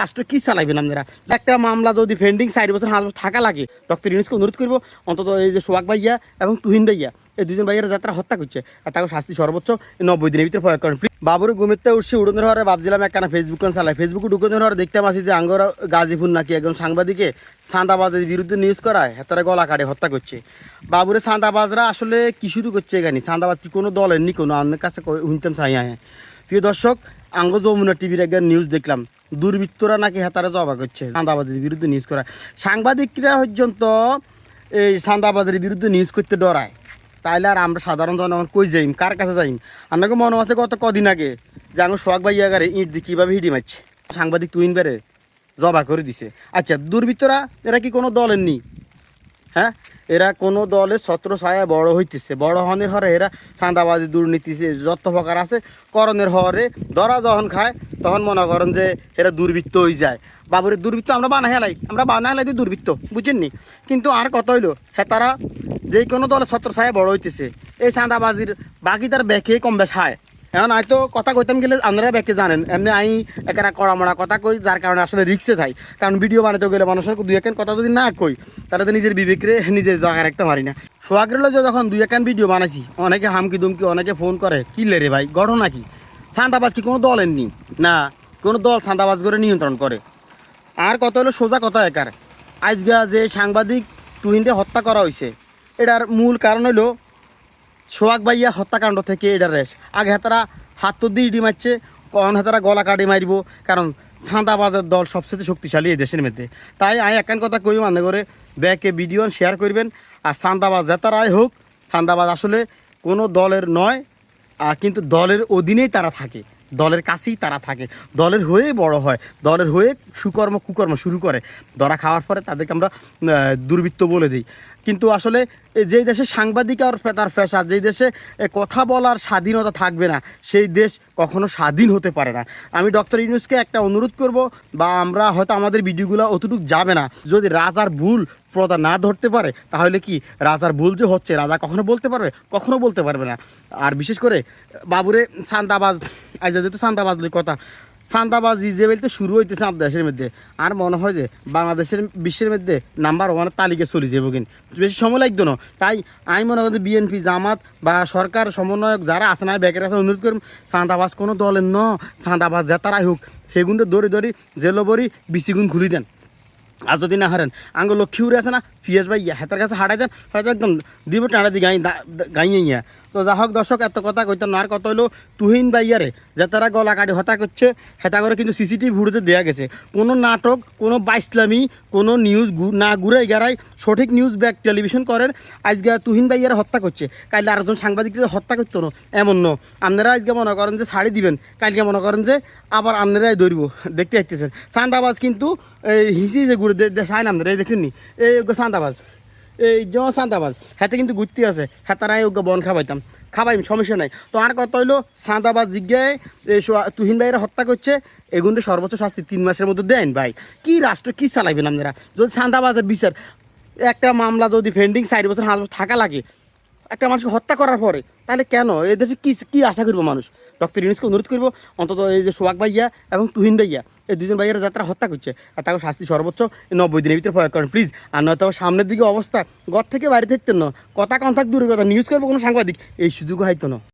রাষ্ট্র কি চালাইবেন আপনারা? একটা মামলা যদি পেন্ডিং চার বছর, পাঁচ বছর থাকা লাগে ডক্টর ইউনুসকে অনুরোধ করব, অন্তত এই যে সোহাগ ভাইয়া এবং তুহিন ভাইয়া, এই দুজন ভাইয়ের যাত্রা হত্যা করছে, আর তাকে শাস্তি সর্বোচ্চ নব্বই দিনের ভিতরে প্রয়োগ করেন। বাবুর গুমিতে উঠছে, উড়নের হরে ভাবছিলাম একখানা ফেসবুক চালাই। ফেসবুকে ঢুকনের হরে দেখতে পাচ্ছি যে আঙ্গর গাজীপুর নাকি একজন সাংবাদিকে সান্দাবাজের বিরুদ্ধে নিউজ করায়, হেতারা গলা কাটে, হত্যা করছে। বাবুরে সান্দাবাজরা আসলে কি শুরু করছে এখানে? সান্দাবাজ কি কোনো দলের নি কোনো? আপনার কাছে শুনতাম চাই হ্যাঁ প্রিয় দর্শক, আঙ্গ যমুনা টিভির একজন নিউজ দেখলাম। দুর্বৃত্তরা নাকি হেতারা জবা করছে। সান্দাবাজের বিরুদ্ধে নিউজ করায়। সাংবাদিকরা পর্যন্ত এই সান্দাবাজের বিরুদ্ধে নিউজ করতে ডরায়। তাইলে আর আমরা সাধারণ জনগণ কই যাইম? কার কাছে যাইম? আপনাকে মনে আছে গত কদিন আগে যে আমার সোহাগ ভাই আগারে ইট দিয়ে কীভাবে হিডি মারছে? সাংবাদিক তুইন বেড়ে জবা করে দিছে। আচ্ছা দুর্বৃত্তরা, এরা কি কোনো দলের নি? হ্যাঁ? এরা কোনো দলের ছত্র ছায়া বড় হইতেছে। বড় হনের হরে এরা চাঁদাবাজি, দুর্নীতি যত প্রকার আছে, করণের হরে ধরা যখন খায়, তখন মনে করেন যে এরা দুর্বৃত্ত হয়ে যায়। বাবুরের দুর্বৃত্ত আমরা বানা হেলাই আমরা বানা হেলাই দিই দুর্বৃত্ত বুঝছেননি কিন্তু আর কত হইল হ্যাঁ তারা যে কোনো দলের ছত্র ছায়া বড় হইতেছে, এই চাঁদাবাজির বাকি তার ব্যাকে কম বেশ খায় এখন আই তো কথা কইতাম গেলে আপনারা ব্যাকে জানেন। এমনি আই একেরা কড়া মড়া কথা কই, যার কারণে আসলে রিক্সে থাই কারণ ভিডিও বানাতে গেলে মানুষের দুই একান কথা যদি না কই, তাহলে তো নিজের বিবেকরে নিজের জায়গায় রাখতে পারি না। সোহাগের যে যখন দুই একান ভিডিও বানাইছি, অনেকে হামকি দুমকি, অনেকে ফোন করে, কি রে ভাই গড়ো নাকি ছান্দাবাজ কি কোনো দল নি না, কোনো দল ছান্দাবাজ করে নিয়ন্ত্রণ করে। আর কত হলো সোজা কথা একার। আজগা যে সাংবাদিক টুইনরে হত্যা করা হয়েছে এটার মূল কারণ হলো সোহাগ ভাইয়া হত্যাকাণ্ড থেকে এটা রেশ আগে হাতারা হাত তো দিয়ে ইডি মারছে কখন হাতারা গলা কাটি মারিব, কারণ সাঁদাবাজের দল সবচেয়ে শক্তিশালী এই দেশের মধ্যে। তাই আমি একান কথা কই মানে করে ব্যাকে ভিডিও শেয়ার করবেন, আর সান্দাবাজ যেতারাই হোক, সান্দাবাজ আসলে কোনো দলের নয় কিন্তু দলের অধীনেই তারা থাকে। দলের কাছেই তারা থাকে। দলের হয়েই বড় হয়, দলের হয়ে সুকর্ম কুকর্ম শুরু করে। ধরা খাওয়ার পরে তাদেরকে আমরা দুর্বৃত্ত বলে দিই। কিন্তু আসলে যেই দেশে সাংবাদিক আর তার পেশা যেই দেশে কথা বলার স্বাধীনতা থাকবে না, সেই দেশ কখনো স্বাধীন হতে পারে না। আমি ডক্টর ইউনুসকে একটা অনুরোধ করব, বা আমরা হয়তো আমাদের ভিডিওগুলো অতটুকু যাবে না। যদি রাজার ভুল প্রদা না ধরতে পারে, তাহলে কি রাজার ভুল যে হচ্ছে, রাজা কখনো বলতে পারবে? কখনো বলতে পারবে না। আর বিশেষ করে বাবুরে সান্দাবাজ আজ যেহেতু সান্দাবাজ লই কথা সান্দাবাজ যে বলতে শুরু হইতেছে আমাদের দেশের মধ্যে, আর মনে হয় যে বাংলাদেশের, বিশ্বের মধ্যে নাম্বার ওয়ানের তালিকা চলে যাব কিন্তু। বেশি সময় লাগতো না। তাই আমি মনে করি বিএনপি জামাত বা সরকার, সমন্বয়ক যারা আছে না ব্যাকের আছে, অনুরোধ করুন, চাঁদাবাজ কোনো দলের ন, চাঁদাবাজ যেতারাই হোক সেগুনটা দৌড়ি দৌড়ি জেলবরি বিচিগুণ ঘুরি দেন। আর যদি না হারেন আঙ্গ লক্ষ্মী উড়ে আছে না পিএস ভাই, হাতের কাছে হাঁটাই দেন একদম দিব টানা দি গাই গাইয়ে ইয়া তো যা হোক দর্শক, এত কথা কইতাম না আর কত হইল তুহিন ভাইয়ারে, যে তারা গলা কাটি হত্যা করছে, হেতা করে কিন্তু সিসিটিভি ফুটেজে দেওয়া গেছে। কোনো নাটক, কোনো বাইসলামি, কোনো নিউজ না ঘুরে গেরাই সঠিক নিউজ ব্যাক টেলিভিশন করেন, আজকে তুহিন ভাইয়ারে হত্যা করছে। কাইলে আরেকজন সাংবাদিকদের হত্যা করতো না, এমন ন। আপনারা আজকে মনে করেন যে শাড়ি দিবেন, কালকে মনে করেন যে আবার আপনারাই ধরব, দেখতে আসতেছেন চান্দাবাজ কিন্তু এই হিসি যে ঘুরে চায় না আপনারা দেখছেন নি? এই চান্দাবাজ এই যে চান্দাবাজ হাতে কিন্তু ঘুরতে আছে। হাতারাই ওকে বন খাবাইতাম। খাবাই সমস্যা নাই। তো আর কত হইল? সাঁদাবাজ জিজ্ঞায় তুহিন ভাইয়েরা হত্যা করছে। এগুলো সর্বোচ্চ শাস্তি তিন মাসের মধ্যে দেন ভাই। কি রাষ্ট্র, কি চালাইবেন আপনারা? যদি চাঁদাবাজের বিচার, একটা মামলা যদি ফেন্ডিং চার বছর, পাঁচ বছর থাকা লাগে একটা মানুষকে হত্যা করার পরে, তাহলে কেন? এই দেশে কি কি আশা করব মানুষ? ডক্টর ইউনিসকে অনুরোধ করব, অন্তত এই যে সোহাগ ভাইয়া এবং তুহিন ভাইয়া, এই দুজন ভাইয়ারা যাত্রা হত্যা করছে, আর তাকে শাস্তি সর্বোচ্চ নব্বই দিনের ভিতরে প্রয়োগ করেন প্লিজ আর নয়তো সামনের দিকে অবস্থা, ঘর থেকে বাইরে থাকতেন না। কথা কন দূরের কথা। নিউজ করব কোনো সাংবাদিক, এই সুযোগ হয়তো না।